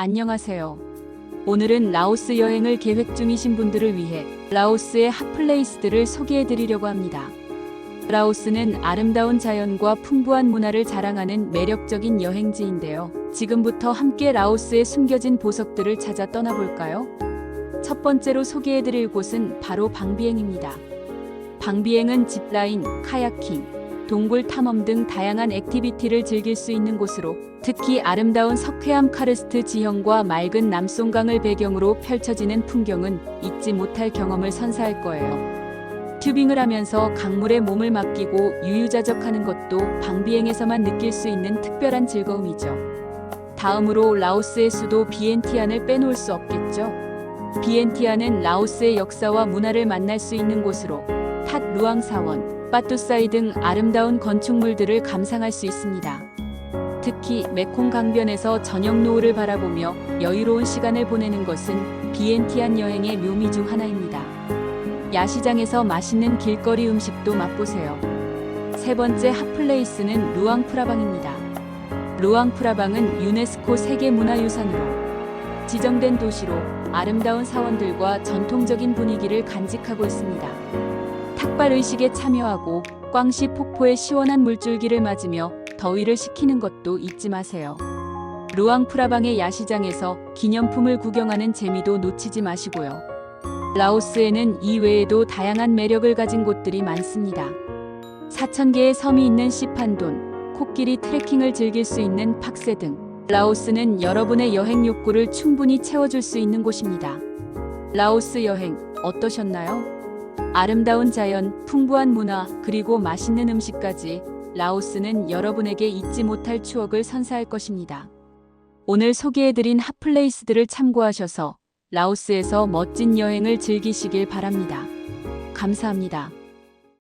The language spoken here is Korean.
안녕하세요. 오늘은 라오스 여행을 계획 중이신 분들을 위해 라오스의 핫플레이스들을 소개해 드리려고 합니다. 라오스는 아름다운 자연과 풍부한 문화를 자랑하는 매력적인 여행지인데요. 지금부터 함께 라오스의 숨겨진 보석들을 찾아 떠나볼까요? 첫 번째로 소개해 드릴 곳은 바로 방비행입니다. 방비행은 짚라인, 카야킹, 동굴 탐험 등 다양한 액티비티를 즐길 수 있는 곳으로 특히 아름다운 석회암 카르스트 지형과 맑은 남송강을 배경으로 펼쳐지는 풍경은 잊지 못할 경험을 선사할 거예요. 튜빙을 하면서 강물에 몸을 맡기고 유유자적하는 것도 방비행에서만 느낄 수 있는 특별한 즐거움이죠. 다음으로 라오스의 수도 비엔티안을 빼놓을 수 없겠죠. 비엔티안은 라오스의 역사와 문화를 만날 수 있는 곳으로 탓 루앙 사원, 빠뚜사이 등 아름다운 건축물들을 감상할 수 있습니다. 특히 메콩 강변에서 저녁 노을을 바라보며 여유로운 시간을 보내는 것은 비엔티안 여행의 묘미 중 하나입니다. 야시장에서 맛있는 길거리 음식도 맛보세요. 세 번째 핫플레이스는 루앙프라방입니다. 루앙프라방은 유네스코 세계문화유산으로 지정된 도시로 아름다운 사원들과 전통적인 분위기를 간직하고 있습니다. 탁발 의식에 참여하고 꽝시 폭포의 시원한 물줄기를 맞으며 더위를 식히는 것도 잊지 마세요. 루앙프라방의 야시장에서 기념품을 구경하는 재미도 놓치지 마시고요. 라오스에는 이 외에도 다양한 매력을 가진 곳들이 많습니다. 4,000개의 섬이 있는 시판돈, 코끼리 트레킹을 즐길 수 있는 팍세 등 라오스는 여러분의 여행 욕구를 충분히 채워줄 수 있는 곳입니다. 라오스 여행 어떠셨나요? 아름다운 자연, 풍부한 문화, 그리고 맛있는 음식까지 라오스는 여러분에게 잊지 못할 추억을 선사할 것입니다. 오늘 소개해드린 핫플레이스들을 참고하셔서 라오스에서 멋진 여행을 즐기시길 바랍니다. 감사합니다.